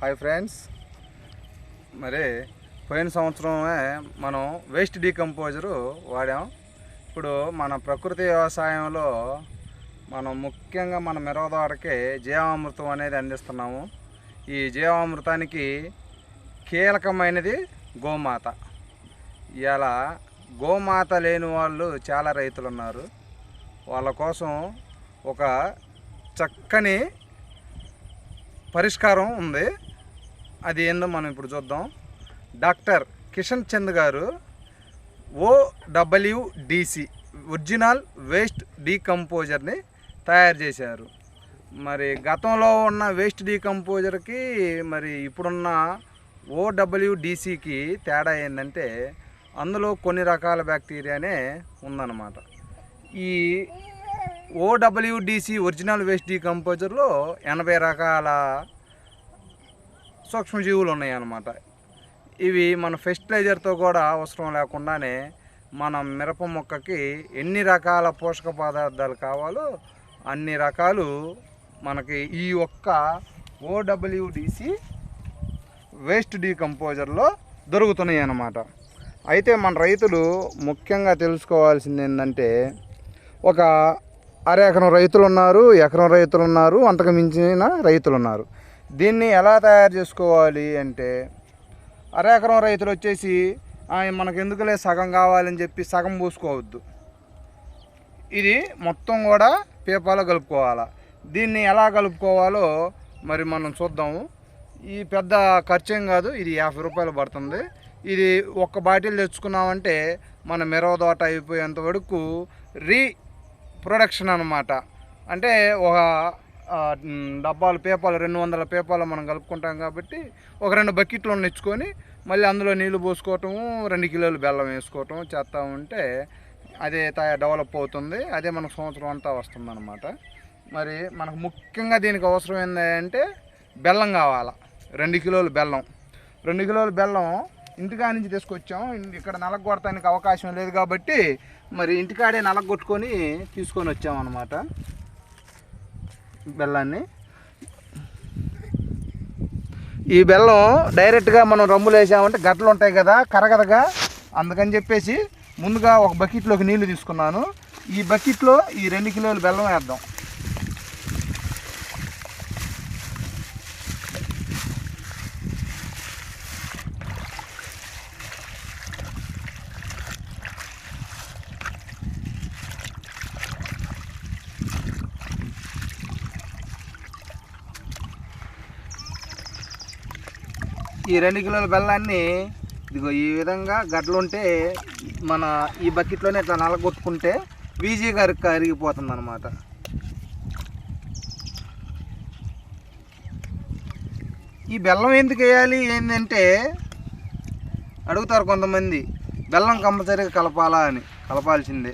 Hi friends. మరి పోయిన సంవత్సరమే మనం వేస్ట్ డీకంపోజరు వాడాం. ఇప్పుడు మన ప్రకృతి వ్యవసాయంలో మనం ముఖ్యంగా మన మిరవదోటకి జీవామృతం అనేది అందిస్తున్నాము. ఈ జీవామృతానికి కీలకమైనది గోమాత. ఇలా గోమాత లేని వాళ్ళు చాలా రైతులు ఉన్నారు వాళ్ళ కోసం ఒక చక్కని పరిష్కారం ఉంది. అది ఏందో మనం ఇప్పుడు చూద్దాం. డాక్టర్ కిషన్ చంద్ గారు ఓడబ్ల్యూడిసి ఒరిజినల్ వేస్ట్ డీకంపోజర్ని తయారు చేశారు. మరి గతంలో ఉన్న వేస్ట్ డీకంపోజర్కి మరి ఇప్పుడున్న ఓడబ్ల్యూడిసికి తేడా ఏంటంటే అందులో కొన్ని రకాల బ్యాక్టీరియానే ఉందన్నమాట. ఈ ఓడబ్ల్యూడిసి ఒరిజినల్ వేస్ట్ డీకంపోజర్లో ఎనభై రకాల సూక్ష్మజీవులు ఉన్నాయన్నమాట. ఇవి మన ఫెస్టిలైజర్తో కూడా అవసరం లేకుండానే మన మిరప మొక్కకి ఎన్ని రకాల పోషక పదార్థాలు కావాలో అన్ని రకాలు మనకి ఈ ఒక్క ఓడబ్ల్యూడిసి వేస్ట్ డీకంపోజర్లో దొరుకుతున్నాయి అన్నమాట అయితే మన రైతులు ముఖ్యంగా తెలుసుకోవాల్సింది ఏంటంటే ఒక అర ఎకరం రైతులు ఉన్నారు ఎకరం రైతులు ఉన్నారు అంతకు మించిన రైతులు ఉన్నారు దీన్ని ఎలా తయారు చేసుకోవాలి అంటే అరెకరం రైతులు వచ్చేసి ఆయన మనకు ఎందుకులే సగం కావాలని చెప్పి సగం పూసుకోవద్దు. ఇది మొత్తం కూడా పీపాలో కలుపుకోవాలి? దీన్ని ఎలా కలుపుకోవాలో మరి మనం చూద్దాము. ఈ పెద్ద ఖర్చేం కాదు ఇది యాభై రూపాయలు పడుతుంది. ఇది ఒక్క బాటిల్ తెచ్చుకున్నామంటే మన మిరవ తోట అయిపోయేంత వరకు రీ ప్రొడక్షన్ అనమాట అంటే ఒక డబ్బాలు పేపాలు రెండు వందల పేపాలు మనం కలుపుకుంటాం కాబట్టి ఒక రెండు బకెట్లు నెచ్చుకొని మళ్ళీ అందులో నీళ్ళు పోసుకోవటము రెండు కిలోలు బెల్లం వేసుకోవటం చేస్తూ ఉంటే అదే తయా డెవలప్ అవుతుంది. అదే మనకు సంవత్సరం అంతా వస్తుంది అనమాట మరి మనకు ముఖ్యంగా దీనికి అవసరం ఏంటంటే బెల్లం కావాలా. రెండు కిలోలు బెల్లం. రెండు కిలోలు బెల్లం ఇంటికా నుంచి తీసుకొచ్చాం. ఇక్కడ నలగొడటానికి అవకాశం లేదు కాబట్టి మరి ఇంటికాడే నలగొట్టుకొని తీసుకొని వచ్చాం అనమాట బెల్లాన్ని. ఈ బెల్లం డైరెక్ట్గా మనం రమ్ములు వేసామంటే గట్లు ఉంటాయి కదా కరగదగా. అందుకని చెప్పేసి ముందుగా ఒక బకెట్లోకి నీళ్ళు తీసుకున్నాను. ఈ బకెట్లో ఈ రెండు కిలోలు బెల్లం వేద్దాం. ఈ రెండు కిలోల బెల్లాన్ని ఇదిగో ఈ విధంగా గడ్డలు ఉంటే మన ఈ బకెట్లోనే ఇట్లా నలగొట్టుకుంటే ఈజీగా కరిగిపోతుంది అనమాట ఈ బెల్లం ఎందుకు వేయాలి? ఏంటంటే అడుగుతారు కొంతమంది బెల్లం కంపల్సరీగా కలపాలా? అని. కలపాల్సిందే.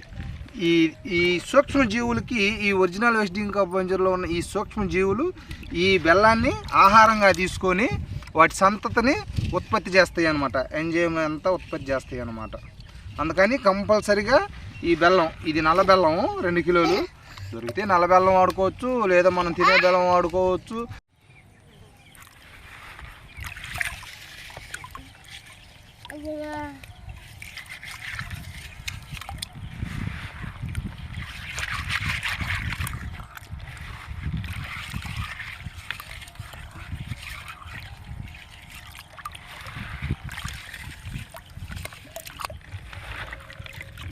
ఈ ఈ సూక్ష్మజీవులకి ఈ ఒరిజినల్ వెస్టింగ్ కంపంచర్లో ఉన్న ఈ సూక్ష్మజీవులు ఈ బెల్లాన్ని ఆహారంగా తీసుకొని వాటి సంతతిని ఉత్పత్తి చేస్తాయి అన్నమాట. ఎంజైమ్ అంతా ఉత్పత్తి చేస్తాయి అనమాట అందుకని కంపల్సరిగా ఈ బెల్లం ఇది నల్ల బెల్లం రెండు కిలోలు. దొరికితే నల్ల బెల్లం వాడుకోవచ్చు లేదా మనం తినే బెల్లం వాడుకోవచ్చు.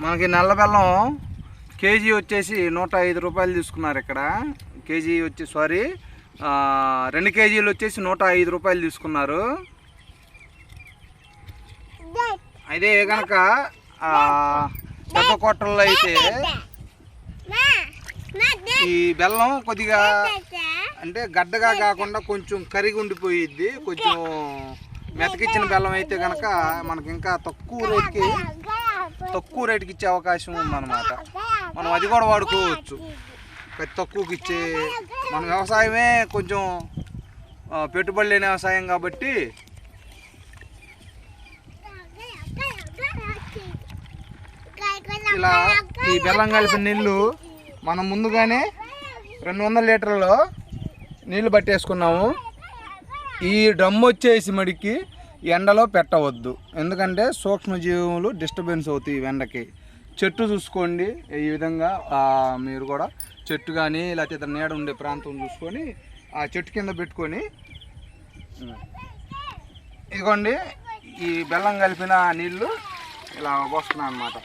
మనకి నల్ల బెల్లం కేజీ వచ్చేసి నూట ఐదు రూపాయలు తీసుకున్నారు ఇక్కడ. కేజీ వచ్చి సారీ రెండు కేజీలు వచ్చేసి నూట ఐదు రూపాయలు తీసుకున్నారు. అదే కనుక పెద్ద కొట్టల్లో అయితే ఈ బెల్లం కొద్దిగా అంటే గడ్డగా కాకుండా కొంచెం కరిగి ఉండిపోయిద్ది. కొంచెం మెతకిచ్చిన బెల్లం అయితే కనుక మనకి ఇంకా తక్కువ రేట్కి తక్కువ రేటుకి ఇచ్చే అవకాశం ఉందన్నమాట. మనం అది కూడా వాడుకోవచ్చు. ప్రతి తక్కువకి ఇచ్చే మన వ్యవసాయమే కొంచెం పెట్టుబడి లేని వ్యవసాయం కాబట్టి ఇలా ఈ బెల్లం కలిపిన నీళ్ళు మనం ముందుగానే రెండు వందల లీటర్లు నీళ్ళు పట్టేసుకున్నాము. ఈ డ్రమ్ వచ్చేసి మడికి ఎండలో పెట్టవద్దు. ఎందుకంటే సూక్ష్మజీవులు డిస్టర్బెన్స్ అవుతాయి ఎండకి. చెట్టు చూసుకోండి. ఈ విధంగా మీరు కూడా చెట్టు కానీ లేకపోతే ఇతర నీడ ఉండే ప్రాంతం చూసుకొని ఆ చెట్టు కింద పెట్టుకొని ఇదిగోండి ఈ బెల్లం కలిపిన నీళ్ళు ఇలా పోస్తున్నాను అనమాట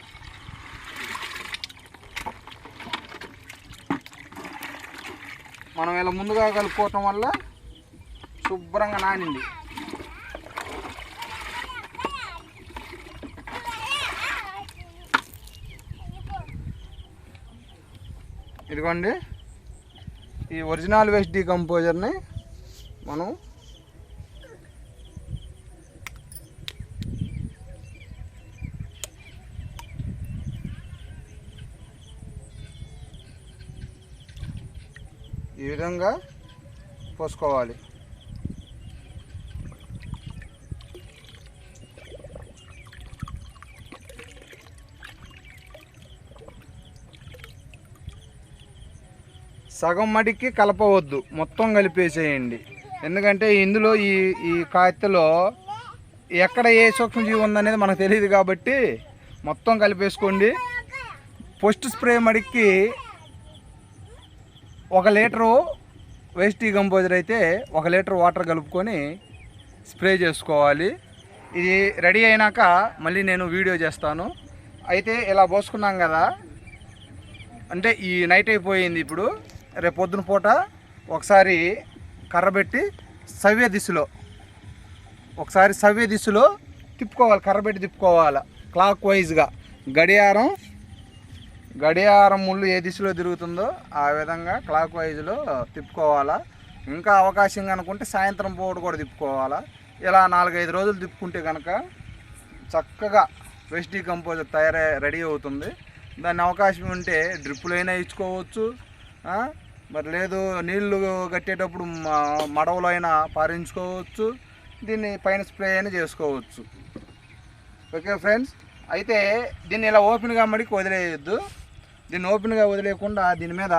మనం ఇలా ముందుగా కలుపుకోవటం వల్ల శుభ్రంగా నానింది. ఇదిగోండి. ఈ ఒరిజినల్ వేస్ట్ డీకంపోజర్ని మనం ఈ విధంగా పోసుకోవాలి. సగం మడికి కలపవద్దు. మొత్తం కలిపేసేయండి. ఎందుకంటే ఇందులో ఈ ఈ కాయతలో ఎక్కడ ఏ సూక్ష్మజీవి ఉందనేది మనకు తెలియదు కాబట్టి మొత్తం కలిపేసుకోండి. పోస్ట్ స్ప్రే మడికి ఒక లీటరు వేస్ట్ కంపోజర్ అయితే ఒక లీటర్ వాటర్ కలుపుకొని స్ప్రే చేసుకోవాలి. ఇది రెడీ అయినాక మళ్ళీ నేను వీడియో చేస్తాను. అయితే ఇలా పోసుకున్నాం కదా. అంటే ఈ నైట్ అయిపోయింది ఇప్పుడు. రేపు పొద్దున పూట ఒకసారి కర్రబెట్టి సవ్య దిశలో ఒకసారి సవ్య దిశలో తిప్పుకోవాలి కర్రబెట్టి తిప్పుకోవాలి? క్లాక్ వైజ్గా గడియారం గడియారం ముళ్ళు ఏ దిశలో తిరుగుతుందో ఆ విధంగా క్లాక్ వైజ్లో తిప్పుకోవాలా? ఇంకా అవకాశం అనుకుంటే సాయంత్రం పూట కూడా తిప్పుకోవాలా? ఇలా నాలుగైదు రోజులు తిప్పుకుంటే కనుక చక్కగా వెస్ట్ కంపోజర్ తయారై రెడీ అవుతుంది. దాన్ని అవకాశం ఉంటే డ్రిప్పులైనా ఇచ్చుకోవచ్చు మరి లేదు నీళ్ళు కట్టేటప్పుడు మడవలో అయినా పారించుకోవచ్చు దీన్ని పైన స్ప్రే అయినా చేసుకోవచ్చు. Okay friends? అయితే దీన్ని ఇలా ఓపెన్గా మడికి వదిలేయద్దు. దీన్ని ఓపెన్గా వదిలేయకుండా దీని మీద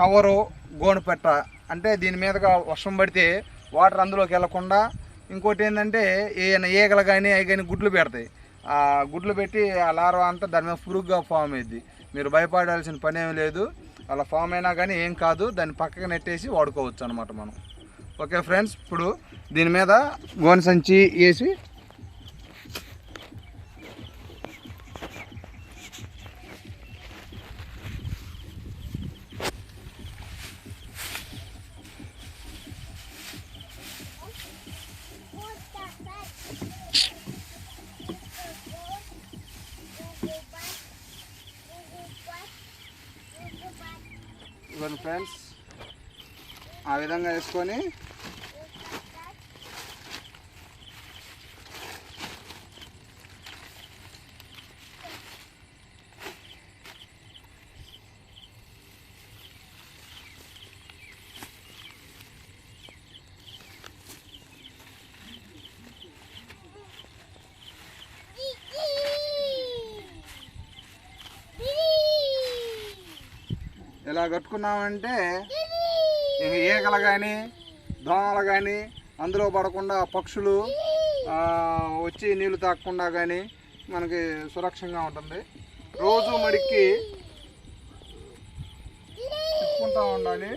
కవరు గోను పెట్ట అంటే దీని మీదగా వర్షం పడితే వాటర్ అందులోకి వెళ్ళకుండా ఇంకోటి ఏంటంటే ఏమైనా ఈగలు కానీ అవి కానీ గుడ్లు పెడతాయి. ఆ గుడ్లు పెట్టి ఆ లార్వా అంతా దాని మీద పురుగుగా ఫామ్ అయింది మీరు భయపడాల్సిన పని ఏమి లేదు. అలా ఫామ్ అయినా కానీ ఏం కాదు దాన్ని పక్కకు నెట్టేసి వాడుకోవచ్చు అనమాట మనం. ఓకే ఫ్రెండ్స్ ఇప్పుడు దీని మీద గోనె సంచి వేసి ఫ్రెండ్స్. ఆ విధంగా వేసుకొని ఇలా కట్టుకున్నామంటే ఈగలు కానీ దోమలు కానీ అందులో పడకుండా పక్షులు వచ్చి నీళ్ళు తాకకుండా కానీ మనకి సురక్షంగా ఉంటుంది. రోజు మడికి తిప్పుకుంటూ ఉండాలి.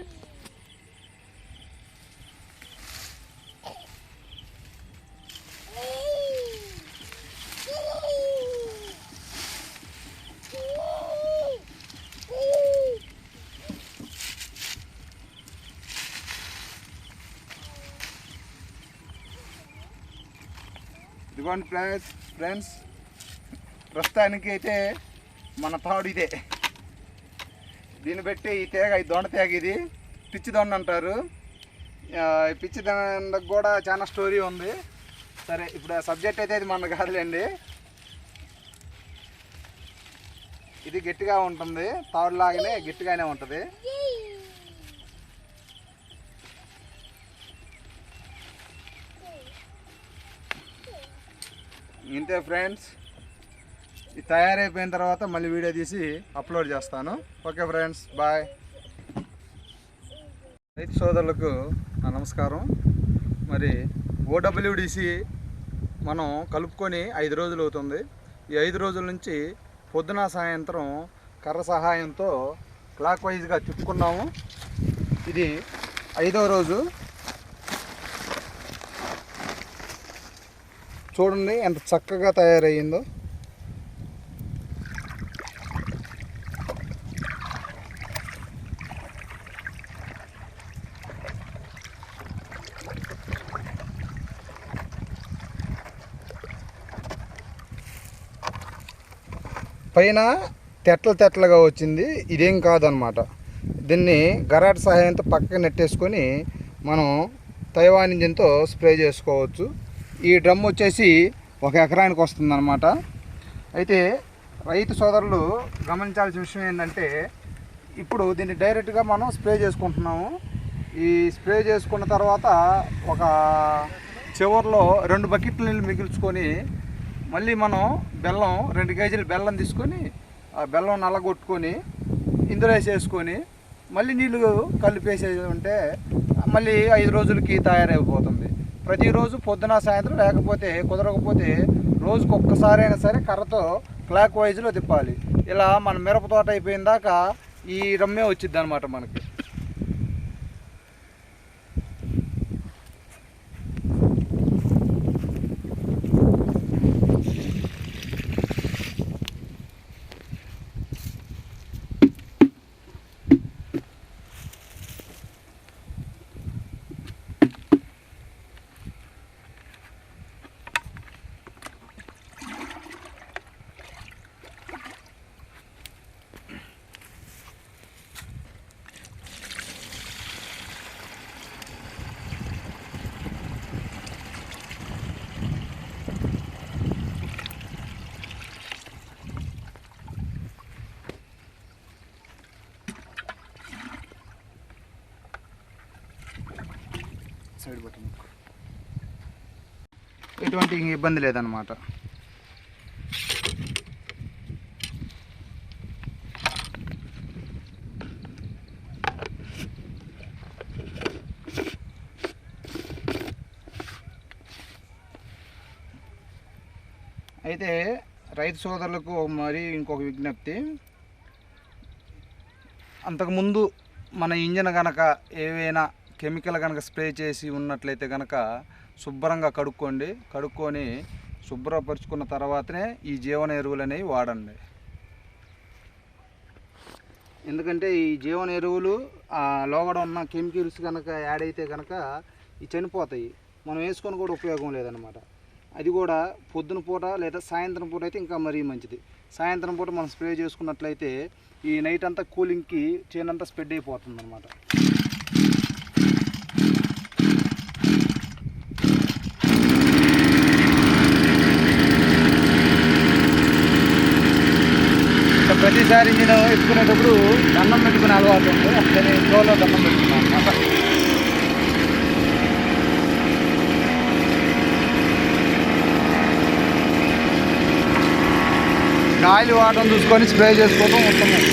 ఇదిగోండి ఫ్రెండ్స్ ఫ్రెండ్స్ ప్రస్తుతానికి అయితే మన తాడు ఇదే. దీన్ని బట్టి ఈ తేగ ఈ దొండ తేగ ఇది పిచ్చి దొండ అంటారు. ఈ పిచ్చి దొండకు కూడా చాలా స్టోరీ ఉంది. సరే ఇప్పుడు ఆ సబ్జెక్ట్ అయితే ఇది మన కాదులేండి. ఇది గట్టిగా ఉంటుంది. తాడు లాగానే గట్టిగానే ఉంటుంది. ఇంతే ఫ్రెండ్స్. ఇది తయారైపోయిన తర్వాత మళ్ళీ వీడియో తీసి అప్లోడ్ చేస్తాను. Okay friends bye. రైతు సోదరులకు నమస్కారం. మరి ఓడబ్ల్యూడిసి మనం కలుపుకొని ఐదు రోజులు అవుతుంది. ఈ ఐదు రోజుల నుంచి పొద్దున సాయంత్రం కర్ర సహాయంతో క్లాక్ వైజ్గా చుట్టుకున్నాము ఇది ఐదో రోజు. చూడండి ఎంత చక్కగా తయారయ్యిందో. పైన తెట్ల తెట్లగా వచ్చింది. ఇదేం కాదనమాట. దీన్ని గరాట్ సహాయంతో పక్కకి నెట్టేసుకొని మనం తైవాన్ ఇంజిన్తో స్ప్రే చేసుకోవచ్చు. ఈ డ్రమ్ వచ్చేసి ఒక ఎకరానికి వస్తుందన్నమాట. అయితే రైతు సోదరులు గమనించాల్సిన విషయం ఏంటంటే ఇప్పుడు దీన్ని డైరెక్ట్గా మనం స్ప్రే చేసుకుంటున్నాము. ఈ స్ప్రే చేసుకున్న తర్వాత ఒక చివర్లో రెండు బకెట్ల నీళ్ళు మిగిల్చుకొని మళ్ళీ మనం బెల్లం రెండు కేజీలు బెల్లం తీసుకొని ఆ బెల్లం నల్లగొట్టుకొని ఇందులో వేసేసుకొని మళ్ళీ నీళ్ళు కలిపేసేది ఉంటే మళ్ళీ ఐదు రోజులకి తయారైపోతుంది. ప్రతిరోజు పొద్దున సాయంత్రం లేకపోతే కుదరకపోతే రోజుకు ఒక్కసారైనా సరే కర్రతో క్లాక్ వైజ్లో తిప్పాలి. ఇలా మన మిరప తోట అయిపోయిన దాకా ఈ రమ్మే వచ్చింది అనమాట మనకి. సైడ్ బటన్ ఎటువంటి ఇబ్బంది లేదనమాట అయితే రైతు సోదరులకు మరి ఇంకొక విజ్ఞప్తి. అంతకుముందు మన ఇంజన్ కనుక ఏవైనా కెమికల్ కనుక స్ప్రే చేసి ఉన్నట్లయితే కనుక శుభ్రంగా కడుక్కోండి. కడుక్కొని శుభ్రపరుచుకున్న తర్వాతనే ఈ జీవన ఎరువులు అనేవి వాడండి. ఎందుకంటే ఈ జీవన ఎరువులు లోగడ ఉన్న కెమికల్స్ కనుక యాడ్ అయితే కనుక ఇవి చనిపోతాయి. మనం వేసుకొని కూడా ఉపయోగం లేదనమాట అది కూడా పొద్దున పూట లేదా సాయంత్రం పూట అయితే ఇంకా మరీ మంచిది. సాయంత్రం పూట మనం స్ప్రే చేసుకున్నట్లయితే ఈ నైట్ అంతా కూలింగ్కి చేనంతా స్ప్రెడ్ అయిపోతుంది అనమాట ప్రతిసారి నేను ఎత్తుకునేటప్పుడు దండం పెట్టుకునే అలవాటు ఉంది. అందుకని ఇంట్లో దండం పెట్టుకున్నాను. అనమాట గాలి వాటం చూసుకొని స్ప్రే చేసుకోవడం ఉత్తమం.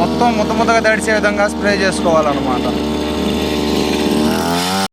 మొత్తం ముద్ద ముద్దగా తడిసే విధంగా స్ప్రే చేసుకోవాలన్నమాట.